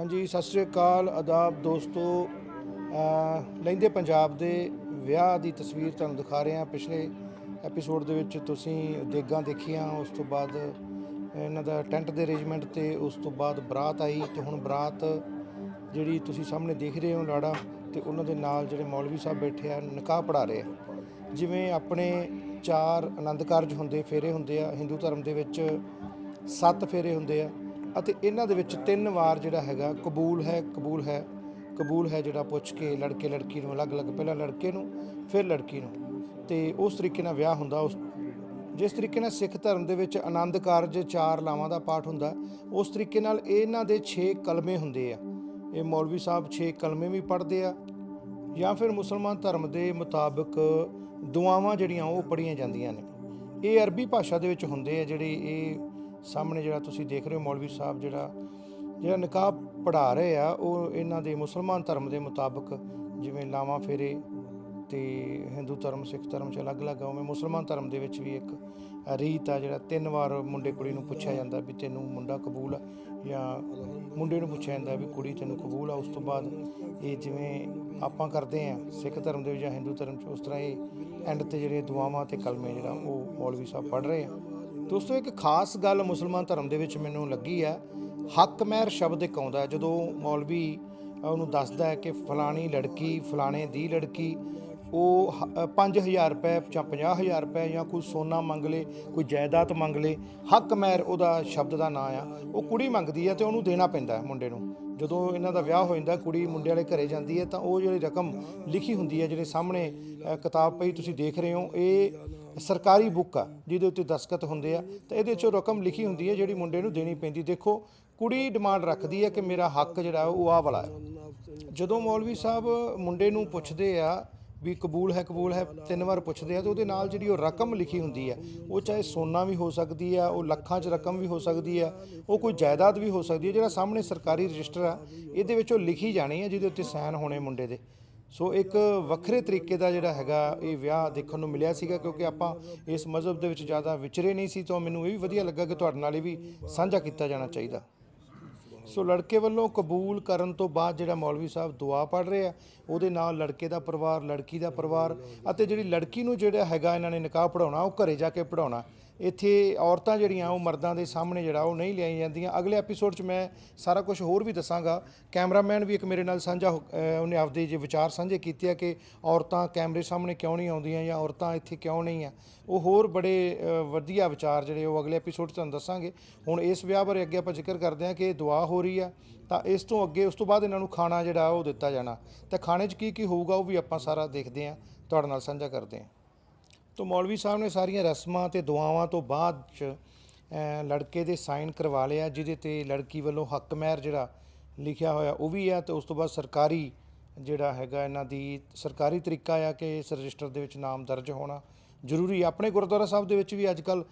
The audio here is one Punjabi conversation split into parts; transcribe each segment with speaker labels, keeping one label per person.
Speaker 1: ਹਾਂਜੀ, ਸਤਿ ਸ੍ਰੀ ਅਕਾਲ, ਆਦਾਬ ਦੋਸਤੋ। ਅਹ ਲਹਿੰਦੇ ਪੰਜਾਬ ਦੇ ਵਿਆਹ ਦੀ ਤਸਵੀਰ ਤੁਹਾਨੂੰ ਦਿਖਾ ਰਹੇ ਹਾਂ। ਪਿਛਲੇ ਐਪੀਸੋਡ ਦੇ ਵਿੱਚ ਤੁਸੀਂ ਦੇਗਾਂ ਦੇਖੀਆਂ, ਉਸ ਤੋਂ ਬਾਅਦ ਇਹਨਾਂ ਦਾ ਟੈਂਟ ਦੇ ਅਰੇਂਜਮੈਂਟ ਤੇ ਉਸ ਤੋਂ ਬਾਅਦ ਬਰਾਤ ਆਈ ਤੇ ਹੁਣ ਬਰਾਤ ਜਿਹੜੀ ਤੁਸੀਂ ਸਾਹਮਣੇ ਦੇਖ ਰਹੇ ਹੋ ਲਾੜਾ ਤੇ ਉਹਨਾਂ ਦੇ ਨਾਲ ਜਿਹੜੇ ਮੌਲਵੀ ਸਾਹਿਬ ਬੈਠੇ ਆ, ਨਿਕਾਹ ਪੜਾ ਰਹੇ ਆ। ਜਿਵੇਂ ਆਪਣੇ ਚਾਰ ਆਨੰਦ ਕਾਰਜ ਹੁੰਦੇ, ਫੇਰੇ ਹੁੰਦੇ ਆ, ਹਿੰਦੂ ਧਰਮ ਦੇ ਵਿੱਚ ਸੱਤ ਫੇਰੇ ਹੁੰਦੇ ਆ ਅਤੇ ਇਹਨਾਂ ਦੇ ਵਿੱਚ ਤਿੰਨ ਵਾਰ ਜਿਹੜਾ ਹੈਗਾ ਕਬੂਲ ਹੈ ਕਬੂਲ ਹੈ ਕਬੂਲ ਹੈ ਜਿਹੜਾ ਪੁੱਛ ਕੇ ਲੜਕੇ ਲੜਕੀ ਨੂੰ ਅਲੱਗ-ਅਲੱਗ ਪਹਿਲਾਂ ਲੜਕੇ ਨੂੰ, ਫਿਰ ਲੜਕੀ ਨੂੰ। ਤੇ ਉਸ ਤਰੀਕੇ ਨਾਲ ਵਿਆਹ ਹੁੰਦਾ, ਉਸ ਜਿਸ ਤਰੀਕੇ ਨਾਲ ਸਿੱਖ ਧਰਮ ਦੇ ਵਿੱਚ ਆਨੰਦ ਕਾਰਜ ਚਾਰ ਲਾਵਾਂ ਦਾ ਪਾਠ ਹੁੰਦਾ, ਉਸ ਤਰੀਕੇ ਨਾਲ ਇਹਨਾਂ ਦੇ 6 ਕਲਮੇ ਹੁੰਦੇ ਆ। ਇਹ ਮੌਲਵੀ ਸਾਹਿਬ 6 ਕਲਮੇ ਵੀ ਪੜ੍ਹਦੇ ਆ, ਜਾਂ ਫਿਰ ਮੁਸਲਮਾਨ ਧਰਮ ਦੇ ਮੁਤਾਬਕ ਦੁਆਵਾਂ ਜਿਹੜੀਆਂ ਉਹ ਪੜ੍ਹੀਆਂ ਜਾਂਦੀਆਂ ਨੇ। ਇਹ ਅਰਬੀ ਭਾਸ਼ਾ ਦੇ ਵਿੱਚ ਹੁੰਦੇ ਆ, ਜਿਹੜੇ ਇਹ ਸਾਹਮਣੇ ਜਿਹੜਾ ਤੁਸੀਂ ਦੇਖ ਰਹੇ ਹੋ ਮੌਲਵੀ ਸਾਹਿਬ ਜਿਹੜਾ ਜਿਹੜਾ ਨਿਕਾਹ ਪੜ੍ਹਾ ਰਹੇ ਆ, ਉਹ ਇਹਨਾਂ ਦੇ ਮੁਸਲਮਾਨ ਧਰਮ ਦੇ ਮੁਤਾਬਕ ਜਿਵੇਂ ਲਾਵਾਂ ਫੇਰੇ ਤੇ ਹਿੰਦੂ ਧਰਮ, ਸਿੱਖ ਧਰਮ ਚ ਅਲੱਗ-ਅਲੱਗ ਆ, ਉਵੇਂ ਮੁਸਲਮਾਨ ਧਰਮ ਦੇ ਵਿੱਚ ਵੀ ਇੱਕ ਰੀਤ ਆ ਜਿਹੜਾ ਤਿੰਨ ਵਾਰ ਮੁੰਡੇ ਕੁੜੀ ਨੂੰ ਪੁੱਛਿਆ ਜਾਂਦਾ ਵੀ ਤੈਨੂੰ ਮੁੰਡਾ ਕਬੂਲ ਆ, ਜਾਂ ਮੁੰਡੇ ਨੂੰ ਪੁੱਛਿਆ ਜਾਂਦਾ ਵੀ ਕੁੜੀ ਤੈਨੂੰ ਕਬੂਲ ਆ, ਉਸ ਤੋਂ ਬਾਅਦ ਇਹ ਜਿਵੇਂ ਆਪਾਂ ਕਰਦੇ ਆ, ਸਿੱਖ ਧਰਮ ਦੇ ਵਿੱਚ ਜਾਂ ਹਿੰਦੂ ਧਰਮ ਚ, ਉਸ ਤਰ੍ਹਾਂ ਇਹ ਐਂਡ ਤੇ ਜਿਹੜੇ ਦੁਆਵਾਂ ਤੇ ਕਲਮੇ ਜਿਹੜਾ ਉਹ ਮੌਲਵੀ ਸਾਹਿਬ ਪੜ੍ਹ ਰਹੇ ਆ। ਦੋਸਤੋ, ਇੱਕ ਖਾਸ ਗੱਲ ਮੁਸਲਮਾਨ ਧਰਮ ਦੇ ਵਿੱਚ ਮੈਨੂੰ ਲੱਗੀ ਹੈ। ਹੱਕ ਮਹਿਰ ਸ਼ਬਦ ਇੱਕ ਆਉਂਦਾ ਜਦੋਂ ਮੌਲਵੀ ਉਹਨੂੰ ਦੱਸਦਾ ਹੈ ਕਿ ਫਲਾਣੀ ਲੜਕੀ, ਫਲਾਣੇ ਦੀ ਲੜਕੀ, ਉਹ 5000 ਰੁਪਏ ਜਾਂ 50000 ਰੁਪਏ ਜਾਂ ਕੋਈ ਸੋਨਾ ਮੰਗ ਲੇ, ਕੋਈ ਜਾਇਦਾਦ ਮੰਗ ਲੇ, ਹੱਕ ਮਹਿਰ ਉਹਦਾ ਸ਼ਬਦ ਦਾ ਨਾਂ ਆ। ਉਹ ਕੁੜੀ ਮੰਗਦੀ ਹੈ ਤੇ ਉਹਨੂੰ ਦੇਣਾ ਪੈਂਦਾ ਹੈ ਮੁੰਡੇ ਨੂੰ। ਜਦੋਂ ਇਹਨਾਂ ਦਾ ਵਿਆਹ ਹੋ ਜਾਂਦਾ, ਕੁੜੀ ਮੁੰਡੇ ਵਾਲੇ ਘਰੇ ਜਾਂਦੀ ਹੈ ਤਾਂ ਉਹ ਜਿਹੜੀ ਰਕਮ ਲਿਖੀ ਹੁੰਦੀ ਹੈ, ਜਿਹੜੇ ਸਾਹਮਣੇ ਕਿਤਾਬ ਪਈ ਤੁਸੀਂ ਦੇਖ ਰਹੇ ਹੋ, ਇਹ ਸਰਕਾਰੀ ਬੁੱਕ ਆ, ਜਿਹਦੇ ਉੱਤੇ ਦਸਤਖਤ ਹੁੰਦੇ ਆ, ਤਾਂ ਇਹਦੇ 'ਚੋਂ ਰਕਮ ਲਿਖੀ ਹੁੰਦੀ ਹੈ ਜਿਹੜੀ ਮੁੰਡੇ ਨੂੰ ਦੇਣੀ ਪੈਂਦੀ। ਦੇਖੋ, ਕੁੜੀ ਡਿਮਾਂਡ ਰੱਖਦੀ ਹੈ ਕਿ ਮੇਰਾ ਹੱਕ ਜਿਹੜਾ ਉਹ ਆਹ ਵਾਲਾ ਹੈ। ਜਦੋਂ ਮੌਲਵੀ ਸਾਹਿਬ ਮੁੰਡੇ ਨੂੰ ਪੁੱਛਦੇ ਆ ਵੀ ਕਬੂਲ ਹੈ ਕਬੂਲ ਹੈ, ਤਿੰਨ ਵਾਰ ਪੁੱਛਦੇ ਆ, ਤੇ ਉਹਦੇ ਨਾਲ ਜਿਹੜੀ ਉਹ ਰਕਮ ਲਿਖੀ ਹੁੰਦੀ ਹੈ, ਉਹ ਚਾਹੇ ਸੋਨਾ ਵੀ ਹੋ ਸਕਦੀ ਆ, ਉਹ ਲੱਖਾਂ 'ਚ ਰਕਮ ਵੀ ਹੋ ਸਕਦੀ ਆ, ਉਹ ਕੋਈ ਜਾਇਦਾਦ ਵੀ ਹੋ ਸਕਦੀ ਹੈ ਜਿਹੜਾ ਸਾਹਮਣੇ ਸਰਕਾਰੀ ਰਜਿਸਟਰ ਆ, ਇਹਦੇ ਵਿੱਚ ਉਹ ਲਿਖੀ ਜਾਣੀ ਹੈ ਜਿਹਦੇ ਉੱਤੇ ਸਾਈਨ ਹੋਣੇ ਮੁੰਡੇ ਦੇ। ਸੋ ਇੱਕ ਵੱਖਰੇ ਤਰੀਕੇ ਦਾ ਜਿਹੜਾ ਹੈਗਾ ਇਹ ਵਿਆਹ ਦੇਖਣ ਨੂੰ ਮਿਲਿਆ ਸੀਗਾ, ਕਿਉਂਕਿ ਆਪਾਂ ਇਸ ਮਜ਼ਹਬ ਦੇ ਵਿੱਚ ਜ਼ਿਆਦਾ ਵਿਚਰੇ ਨਹੀਂ ਸੀ, ਤਾਂ ਮੈਨੂੰ ਇਹ ਵੀ ਵਧੀਆ ਲੱਗਾ ਕਿ ਤੁਹਾਡੇ ਨਾਲ ਇਹ ਵੀ ਸਾਂਝਾ ਕੀਤਾ ਜਾਣਾ ਚਾਹੀਦਾ। ਸੋ ਲੜਕੇ ਵੱਲੋਂ ਕਬੂਲ ਕਰਨ ਤੋਂ ਬਾਅਦ ਜਿਹੜਾ ਮੌਲਵੀ ਸਾਹਿਬ ਦੁਆ ਪੜ੍ਹ ਰਹੇ ਆ, ਉਹਦੇ ਨਾਲ ਲੜਕੇ ਦਾ ਪਰਿਵਾਰ, ਲੜਕੀ ਦਾ ਪਰਿਵਾਰ ਅਤੇ ਜਿਹੜੀ ਲੜਕੀ ਨੂੰ ਜਿਹੜਾ ਹੈਗਾ ਇਹਨਾਂ ਨੇ ਨਿਕਾਹ ਪੜਾਉਣਾ ਉਹ ਘਰੇ ਜਾ ਕੇ ਪੜਾਉਣਾ ਇੱਥੇ ਔਰਤਾਂ ਜਿਹੜੀਆਂ, ਉਹ ਮਰਦਾਂ ਦੇ ਸਾਹਮਣੇ ਜਿਹੜਾ, ਉਹ ਨਹੀਂ ਲਿਆਈ ਜਾਂਦੀਆਂ। ਅਗਲੇ ਐਪੀਸੋਡ 'ਚ ਮੈਂ ਸਾਰਾ ਕੁਝ ਹੋਰ ਵੀ ਦੱਸਾਂਗਾ। ਕੈਮਰਾਮੈਨ ਵੀ ਇੱਕ ਮੇਰੇ ਨਾਲ ਸਾਂਝਾ ਹੋ- ਉਹਨੇ ਆਪਦੇ ਜੇ ਵਿਚਾਰ ਸਾਂਝੇ ਕੀਤੇ ਆ ਕਿ ਔਰਤਾਂ ਕੈਮਰੇ ਸਾਹਮਣੇ ਕਿਉਂ ਨਹੀਂ ਆਉਂਦੀਆਂ ਜਾਂ ਔਰਤਾਂ ਇੱਥੇ ਕਿਉਂ ਨਹੀਂ ਆ। ਉਹ ਹੋਰ ਬੜੇ ਵਧੀਆ ਵਿਚਾਰ ਜਿਹੜੇ ਉਹ ਅਗਲੇ ਐਪੀਸੋਡ 'ਚ ਤੁਹਾਨੂੰ ਦੱਸਾਂਗੇ। ਹੁਣ ਇਸ ਵਿਆਹ ਬਾਰੇ ਅੱਗੇ ਆਪਾਂ ਜ਼ਿਕਰ ਕਰਦੇ ਹਾਂ ਕਿ ਦੁਆ ਹੋ ਰਹੀ ਆ, ਤਾਂ ਇਸ ਤੋਂ ਅੱਗੇ, ਉਸ ਤੋਂ ਬਾਅਦ ਇਹਨਾਂ ਨੂੰ ਖਾਣਾ ਜਿਹੜਾ, ਉਹ ਦਿੱਤਾ ਜਾਣਾ। ਤਾਂ ਖਾਣੇ 'ਚ ਕੀ ਕੀ ਹੋਊਗਾ, ਉਹ ਵੀ ਆਪਾਂ ਸਾਰਾ ਦੇਖਦੇ ਹਾਂ। ਤੁਹਾਡੇ ਨਾਲ ਸਾਂਝਾ ਕਰਦੇ ਹਾਂ। ਤੋਂ ਮੌਲਵੀ ਸਾਹਿਬ ਨੇ ਸਾਰੀਆਂ ਰਸਮਾਂ ਤੇ ਦੁਆਵਾਂ ਤੋਂ ਬਾਅਦ ਚ ਅਹ, ਲੜਕੇ ਦੇ ਸਾਈਨ ਕਰਵਾ ਲਿਆ ਜਿਹਦੇ ਤੇ ਲੜਕੀ ਵੱਲੋਂ ਹੱਕ ਮਹਿਰ ਜਿਹੜਾ ਲਿਖਿਆ ਹੋਇਆ ਉਹ ਵੀ ਆ ਤੇ ਉਸ ਤੋਂ ਬਾਅਦ ਸਰਕਾਰੀ ਜਿਹੜਾ ਹੈਗਾ ਇਹਨਾਂ ਦੀ ਸਰਕਾਰੀ ਤਰੀਕਾ ਆ ਕਿ ਇਸ ਰਜਿਸਟਰ ਦੇ ਵਿੱਚ ਨਾਮ ਦਰਜ ਹੋਣਾ ਜ਼ਰੂਰੀ ਆ। ਆਪਣੇ ਗੁਰਦੁਆਰਾ ਸਾਹਿਬ ਦੇ ਵਿੱਚ ਵੀ ਅੱਜ ਕੱਲ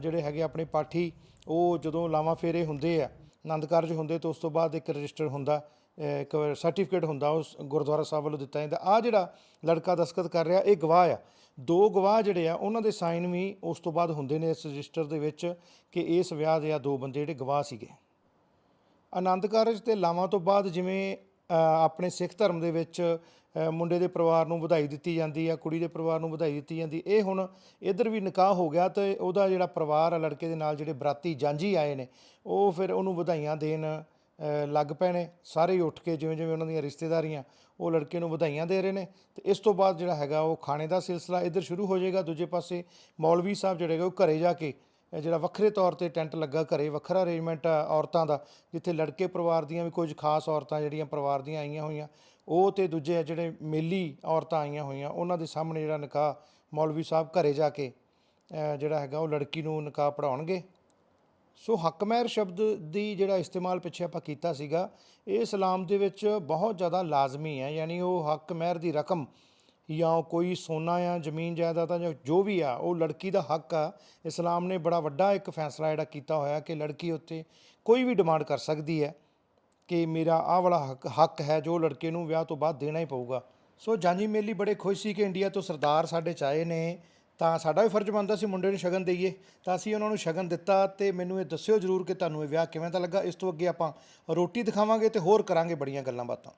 Speaker 1: ਜਿਹੜੇ ਹੈਗੇ ਆਪਣੇ ਪਾਠੀ ਉਹ ਜਦੋਂ ਲਾਵਾਂ ਫੇਰੇ ਹੁੰਦੇ ਆ ਆਨੰਦ ਕਾਰਜ ਹੁੰਦੇ ਤਾਂ ਉਸ ਤੋਂ ਬਾਅਦ ਇੱਕ ਰਜਿਸਟਰ ਹੁੰਦਾ ਸਰਟੀਫਿਕੇਟ ਹੁੰਦਾ, ਉਸ ਗੁਰਦੁਆਰਾ ਸਾਹਿਬ ਵੱਲੋਂ ਦਿੱਤਾ ਜਾਂਦਾ। ਆ ਜਿਹੜਾ ਲੜਕਾ ਦਸਤਖਤ ਕਰ ਰਿਹਾ, ਇਹ ਗਵਾਹ ਆ। ਦੋ ਗਵਾਹ ਜਿਹੜੇ ਆ, ਉਹਨਾਂ ਦੇ ਸਾਈਨ ਵੀ ਉਸ ਤੋਂ ਬਾਅਦ ਹੁੰਦੇ ਨੇ ਇਸ ਰਜਿਸਟਰ ਦੇ ਵਿੱਚ ਕਿ ਇਸ ਵਿਆਹ ਦੇ ਆ ਦੋ ਬੰਦੇ ਜਿਹੜੇ ਗਵਾਹ ਸੀਗੇ। ਆਨੰਦ ਕਾਰਜ ਤੇ ਲਾਵਾਂ ਤੋਂ ਬਾਅਦ ਜਿਵੇਂ ਆਪਣੇ ਸਿੱਖ ਧਰਮ ਦੇ ਵਿੱਚ ਮੁੰਡੇ ਦੇ ਪਰਿਵਾਰ ਨੂੰ ਵਧਾਈ ਦਿੱਤੀ ਜਾਂਦੀ ਆ, ਕੁੜੀ ਦੇ ਪਰਿਵਾਰ ਨੂੰ ਵਧਾਈ ਦਿੱਤੀ ਜਾਂਦੀ, ਇਹ ਹੁਣ ਇਧਰ ਵੀ ਨਿਕਾਹ ਹੋ ਗਿਆ ਤੇ ਉਹਦਾ ਜਿਹੜਾ ਪਰਿਵਾਰ ਆ, ਲੜਕੇ ਦੇ ਨਾਲ ਜਿਹੜੇ ਬਰਾਤੀ ਜਾਂਝੀ ਆਏ ਨੇ, ਉਹ ਫਿਰ ਉਹਨੂੰ ਵਧਾਈਆਂ ਦੇਣ ਲੱਗ ਪਏ ਨੇ ਸਾਰੇ ਉੱਠ ਕੇ ਜਿਵੇਂ ਜਿਵੇਂ ਉਹਨਾਂ ਦੀਆਂ ਰਿਸ਼ਤੇਦਾਰੀਆਂ ਉਹ ਲੜਕੇ ਨੂੰ ਵਧਾਈਆਂ ਦੇ ਰਹੇ ਨੇ, ਤੇ ਇਸ ਤੋਂ ਬਾਅਦ ਜਿਹੜਾ ਹੈਗਾ ਉਹ ਖਾਣੇ ਦਾ ਸਿਲਸਿਲਾ ਇੱਧਰ ਸ਼ੁਰੂ ਹੋ ਜਾਏਗਾ, ਦੂਜੇ ਪਾਸੇ ਮੌਲਵੀ ਸਾਹਿਬ ਜਿਹੜੇ ਹੈਗੇ ਉਹ ਘਰੇ ਜਾ ਕੇ ਜਿਹੜਾ ਵੱਖਰੇ ਤੌਰ ਤੇ ਟੈਂਟ ਲੱਗਾ ਘਰੇ, ਵੱਖਰਾ ਅਰੇਂਜਮੈਂਟ ਆ ਔਰਤਾਂ ਦਾ, ਜਿੱਥੇ ਲੜਕੇ ਪਰਿਵਾਰ ਦੀਆਂ ਵੀ ਕੁਝ ਖਾਸ ਔਰਤਾਂ ਜਿਹੜੀਆਂ ਪਰਿਵਾਰ ਦੀਆਂ ਆਈਆਂ ਹੋਈਆਂ, ਉਹ ਤੇ ਦੂਜੇ ਜਿਹੜੇ ਮੇਲੀ ਔਰਤਾਂ ਆਈਆਂ ਹੋਈਆਂ, ਉਹਨਾਂ ਦੇ ਸਾਹਮਣੇ ਜਿਹੜਾ ਨਿਕਾਹ ਮੌਲਵੀ ਸਾਹਿਬ ਘਰੇ ਜਾ ਕੇ ਜਿਹੜਾ ਹੈਗਾ ਉਹ ਲੜਕੀ ਨੂੰ ਨਿਕਾਹ ਪੜਾਉਣਗੇ ਸੋ ਹੱਕ ਮਹਿਰ ਸ਼ਬਦ ਦੀ ਜਿਹੜਾ ਇਸਤੇਮਾਲ ਪਿੱਛੇ ਆਪਾਂ ਕੀਤਾ ਸੀਗਾ, ਇਹ ਇਸਲਾਮ ਦੇ ਵਿੱਚ ਬਹੁਤ ਜ਼ਿਆਦਾ ਲਾਜ਼ਮੀ ਹੈ, ਯਾਨੀ ਉਹ ਹੱਕ ਮਹਿਰ ਦੀ ਰਕਮ ਜਾਂ ਕੋਈ ਸੋਨਾ ਜਾਂ ਜ਼ਮੀਨ ਜਾਇਦਾਦ ਆ ਜਾਂ ਜੋ ਵੀ ਆ, ਉਹ ਲੜਕੀ ਦਾ ਹੱਕ ਆ। ਇਸਲਾਮ ਨੇ ਬੜਾ ਵੱਡਾ ਇੱਕ ਫੈਸਲਾ ਜਿਹੜਾ ਕੀਤਾ ਹੋਇਆ ਕਿ ਲੜਕੀ ਉੱਤੇ ਕੋਈ ਵੀ ਡਿਮਾਂਡ ਕਰ ਸਕਦੀ ਹੈ ਕਿ ਮੇਰਾ ਆਹ ਵਾਲਾ ਹੱਕ ਹੱਕ ਹੈ ਜੋ ਲੜਕੇ ਨੂੰ ਵਿਆਹ ਤੋਂ ਬਾਅਦ ਦੇਣਾ ਹੀ ਪਊਗਾ। ਸੋ ਜਾਂਜੀ ਮੇਲੀ ਬੜੇ ਖੁਸ਼ ਸੀ ਕਿ ਇੰਡੀਆ ਤੋਂ ਸਰਦਾਰ ਸਾਡੇ ਚ ਆਏ ਨੇ ਤਾਂ ਸਾਡਾ ਵੀ ਫਰਜ਼ ਬਣਦਾ ਸੀ ਮੁੰਡੇ ਨੂੰ ਸ਼ਗਨ ਦੇਈਏ। ਤਾਂ ਅਸੀਂ ਉਹਨਾਂ ਨੂੰ ਸ਼ਗਨ ਦਿੱਤਾ ਤੇ ਮੈਨੂੰ ਇਹ ਦੱਸਿਓ ਜਰੂਰ ਕਿ ਤੁਹਾਨੂੰ ਇਹ ਵਿਆਹ ਕਿਵੇਂ ਦਾ ਲੱਗਾ। ਇਸ ਤੋਂ ਅੱਗੇ ਆਪਾਂ ਰੋਟੀ ਦਿਖਾਵਾਂਗੇ ਤੇ ਹੋਰ ਕਰਾਂਗੇ ਬੜੀਆਂ ਗੱਲਾਂ ਬਾਤਾਂ।